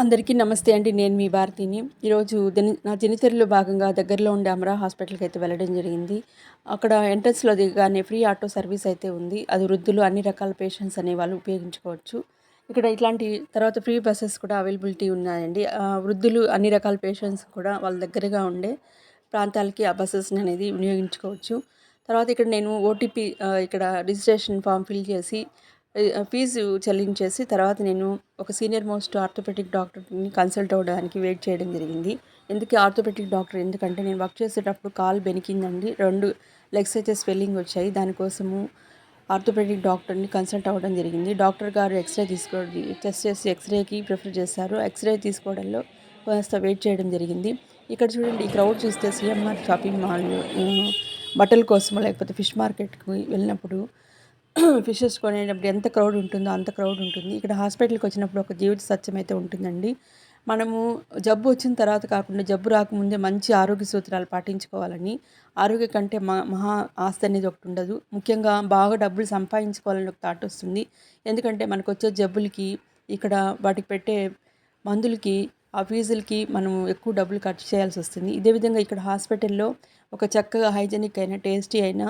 అందరికీ నమస్తే అండి. నేను మీ భారతిని. ఈరోజు దిన నా దినచర్యలో భాగంగా దగ్గరలో ఉండే అమరా హాస్పిటల్కి అయితే వెళ్ళడం జరిగింది. అక్కడ ఎంట్రన్స్లో దిగగానే ఫ్రీ ఆటో సర్వీస్ అయితే ఉంది. అది వృద్ధులు అన్ని రకాల పేషెంట్స్ అనే వాళ్ళు ఉపయోగించుకోవచ్చు. ఇక్కడ ఇట్లాంటి తర్వాత ఫ్రీ బస్సెస్ కూడా అవైలబిలిటీ ఉన్నాయండి. వృద్ధులు అన్ని రకాల పేషెంట్స్ కూడా వాళ్ళ దగ్గరగా ఉండే ప్రాంతాలకి ఆ బస్సెస్ని అనేది వినియోగించుకోవచ్చు. తర్వాత ఇక్కడ నేను ఓటీపీ ఇక్కడ రిజిస్ట్రేషన్ ఫామ్ ఫిల్ చేసి ఫీజు చెల్లించేసి తర్వాత నేను ఒక సీనియర్ మోస్ట్ ఆర్థోపెటిక్ డాక్టర్ని కన్సల్ట్ అవ్వడానికి వెయిట్ చేయడం జరిగింది. ఎందుకు ఆర్థోపెటిక్ డాక్టర్? ఎందుకంటే నేను వర్క్ చేసేటప్పుడు కాల్ బెనికిందండి. రెండు లెగ్స్ అయితే స్వెల్లింగ్ వచ్చాయి. దానికోసము ఆర్థోపెడిక్ డాక్టర్ని కన్సల్ట్ అవ్వడం జరిగింది. డాక్టర్ గారు ఎక్స్రే తీసుకో టెస్ట్ చేసి ఎక్స్రేకి ప్రిఫర్ చేశారు. ఎక్స్రే తీసుకోవడంలో కాస్త వెయిట్ చేయడం జరిగింది. ఇక్కడ చూడండి ఈ క్రౌడ్ చూస్తే సిఎంఆర్ షాపింగ్ మాల్ బట్టల కోసమో లేకపోతే ఫిష్ మార్కెట్కి వెళ్ళినప్పుడు ఫిషెస్ కొనేటప్పుడు ఎంత క్రౌడ్ ఉంటుందో అంత క్రౌడ్ ఉంటుంది. ఇక్కడ హాస్పిటల్కి వచ్చినప్పుడు ఒక జీవిత సత్యం అయితే ఉంటుందండి. మనము జబ్బు వచ్చిన తర్వాత కాకుండా జబ్బు రాకముందే మంచి ఆరోగ్య సూత్రాలు పాటించుకోవాలని ఆరోగ్య కంటే మా మహా ఆస్తి అనేది ఒకటి ఉండదు. ముఖ్యంగా బాగా డబ్బులు సంపాదించుకోవాలని ఒక థాట్ వస్తుంది. ఎందుకంటే మనకు వచ్చే జబ్బులకి ఇక్కడ వాటికి పెట్టే మందులకి ఆ ఫీజులకి మనం ఎక్కువ డబ్బులు ఖర్చు చేయాల్సి వస్తుంది. ఇదే విధంగా ఇక్కడ హాస్పిటల్లో ఒక చక్కగా హైజెనిక్ అయినా టేస్టీ అయినా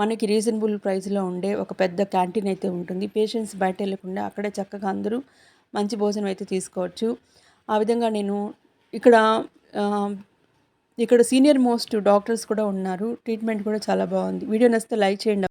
మనకి రీజనబుల్ ప్రైస్లో ఉండే ఒక పెద్ద క్యాంటీన్ అయితే ఉంటుంది. పేషెంట్స్ బయట వెళ్ళకుండా అక్కడే చక్కగా అందరూ మంచి భోజనం అయితే తీసుకోవచ్చు. ఆ విధంగా నేను ఇక్కడ ఇక్కడ సీనియర్ మోస్ట్ డాక్టర్స్ కూడా ఉన్నారు. ట్రీట్మెంట్ కూడా చాలా బాగుంది. వీడియో నచ్చితే లైక్ చేయండి.